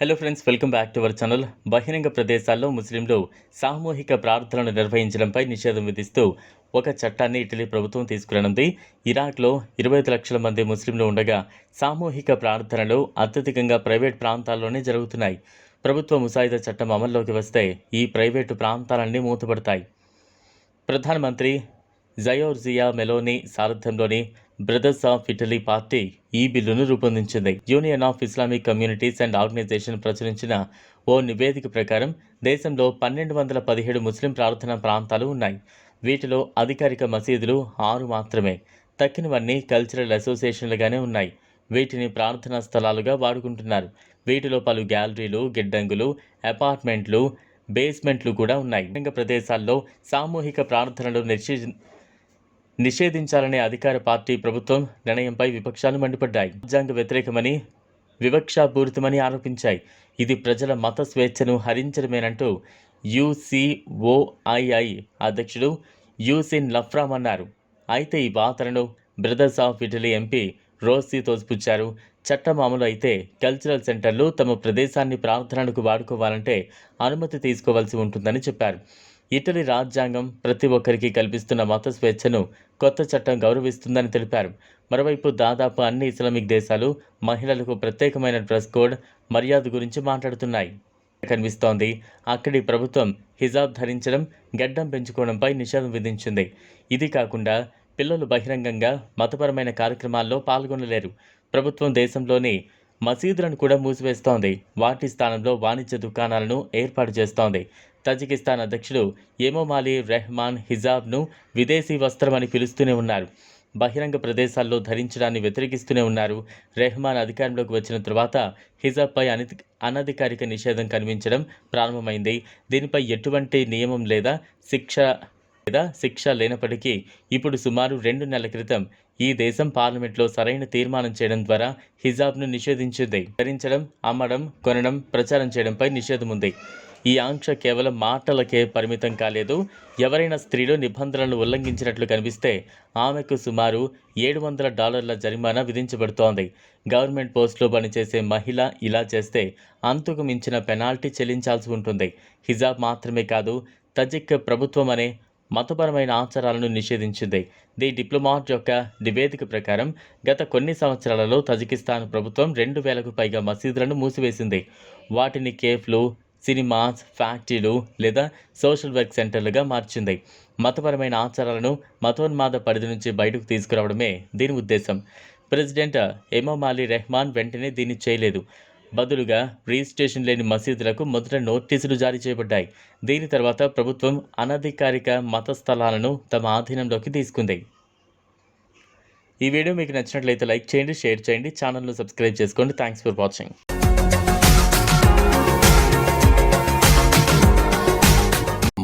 Hello friends welcome back to our channel బహిరంగ ప్రదేశాల్లో ముస్లింలు సామూహిక ప్రార్థనలు నిర్వహించడంపై నిషేధం విధిస్తూ ఒక చట్టాన్ని ఇటలీ ప్రభుత్వం తీసుకురానుంది. ఇరాక్లో ఇరవై ఐదు లక్షల మంది ముస్లింలు ఉండగా సామూహిక ప్రార్థనలు అత్యధికంగా ప్రైవేట్ ప్రాంతాల్లోనే జరుగుతున్నాయి. ప్రభుత్వ ముసాయిదా చట్టం అమల్లోకి వస్తే ఈ ప్రైవేటు ప్రాంతాలన్నీ మూతపడతాయి. ప్రధానమంత్రి జయోర్జియా మెలోని సారథ్యంలోని బ్రదర్స్ ఆఫ్ ఇటలీ పార్టీ ఈ బిల్లును రూపొందించింది. Union of Islamic communities and organisation ప్రచురించిన ఓ నివేదిక ప్రకారం దేశంలో పన్నెండు వందల పదిహేడు ముస్లిం ప్రార్థనా ప్రాంతాలు ఉన్నాయి. వీటిలో అధికారిక మసీదులు ఆరు మాత్రమే. తక్కినవన్నీ కల్చరల్ అసోసియేషన్లుగానే ఉన్నాయి. వీటిని ప్రార్థనా స్థలాలుగా వాడుకుంటున్నారు. వీటిలో పలు గ్యాలరీలు గిడ్డంగులు అపార్ట్మెంట్లు బేస్మెంట్లు కూడా ఉన్నాయి. ప్రదేశాల్లో సామూహిక ప్రార్థనలు నిర్చి నిషేధించాలనే అధికార పార్టీ ప్రభుత్వం నిర్ణయంపై విపక్షాలు మండిపడ్డాయి. రాజ్యాంగ వ్యతిరేకమని వివక్షాపూరితమని ఆరోపించాయి. ఇది ప్రజల మత స్వేచ్ఛను హరించడమేనంటూ యూసీఓఐఐ అధ్యక్షుడు యూసిన్ లఫ్రామ్ అన్నారు. అయితే ఈ వార్తలను Brothers of Italy MP Rossi తోసిపుచ్చారు. చట్టం అమలు అయితే కల్చరల్ సెంటర్లు తమ ప్రదేశాన్ని ప్రార్థనలకు వాడుకోవాలంటే అనుమతి తీసుకోవాల్సి ఉంటుందని చెప్పారు. ఇటలీ రాజ్యాంగం ప్రతి ఒక్కరికి కల్పిస్తున్న మత స్వేచ్ఛను కొత్త చట్టం గౌరవిస్తుందని తెలిపారు. మరోవైపు దాదాపు అన్ని ఇస్లామిక్ దేశాలు మహిళలకు ప్రత్యేకమైన డ్రెస్ కోడ్ మర్యాద గురించి మాట్లాడుతున్నాయి. కనిపిస్తోంది అక్కడి ప్రభుత్వం హిజాబ్ ధరించడం గడ్డం పెంచుకోవడంపై నిషేధం విధించింది. ఇది కాకుండా పిల్లలు బహిరంగంగా మతపరమైన కార్యక్రమాల్లో పాల్గొనలేరు. ప్రభుత్వం దేశంలోని మసీదులను కూడా మూసివేస్తోంది. వాటి స్థానంలో వాణిజ్య దుకాణాలను ఏర్పాటు చేస్తోంది. తజికిస్తాన్ అధ్యక్షుడు ఎమోమాలి రెహమాన్ హిజాబ్ను విదేశీ వస్త్రం అని పిలుస్తూనే ఉన్నారు. బహిరంగ ప్రదేశాల్లో ధరించడాన్ని వ్యతిరేకిస్తూనే ఉన్నారు. రెహమాన్ అధికారంలోకి వచ్చిన తర్వాత హిజాబ్పై అని అనధికారిక నిషేధం కనిపించడం ప్రారంభమైంది. దీనిపై ఎటువంటి నియమం లేదా శిక్ష లేదా శిక్ష లేనప్పటికీ ఇప్పుడు సుమారు రెండు నెలల క్రితం ఈ దేశం పార్లమెంట్లో సరైన తీర్మానం చేయడం ద్వారా హిజాబ్ను నిషేధించింది. ధరించడం అమ్మడం కొనడం ప్రచారం చేయడంపై నిషేధం ఉంది. ఈ ఆంక్ష కేవలం మాటలకే పరిమితం కాలేదు. ఎవరైనా స్త్రీలు నిబంధనలను ఉల్లంఘించినట్లు కనిపిస్తే ఆమెకు సుమారు ఏడు వందల డాలర్ల జరిమానా విధించబడుతోంది. గవర్నమెంట్ పోస్టులో పనిచేసే మహిళ ఇలా చేస్తే అంతకు మించిన పెనాల్టీ చెల్లించాల్సి ఉంటుంది. హిజాబ్ మాత్రమే కాదు తజిక్ ప్రభుత్వం అనే మతపరమైన ఆచారాలను నిషేధించింది. ది డిప్లొమాట్ యొక్క నివేదిక ప్రకారం గత కొన్ని సంవత్సరాలలో తజికిస్తాన్ ప్రభుత్వం రెండు వేలకు పైగా మసీదులను మూసివేసింది. వాటిని కేఫ్లు సినిమాస్ ఫ్యాక్టరీలు లేదా సోషల్ వర్క్ సెంటర్లుగా మార్చింది. మతపరమైన ఆచారాలను మతోన్మాద పరిధి నుంచి బయటకు తీసుకురావడమే దీని ఉద్దేశం. ప్రెసిడెంట్ ఎమోమాలి రెహమాన్ వెంటనే దీన్ని చేయలేదు. బదులుగా రిజిస్ట్రేషన్ లేని మసీదులకు మొదట నోటీసులు జారీ చేయబడ్డాయి. దీని తర్వాత ప్రభుత్వం అనధికారిక మత స్థలాలను తమ ఆధీనంలోకి తీసుకుంది. ఈ వీడియో మీకు నచ్చినట్లయితే లైక్ చేయండి షేర్ చేయండి ఛానల్ను సబ్స్క్రైబ్ చేసుకోండి. Thanks for watching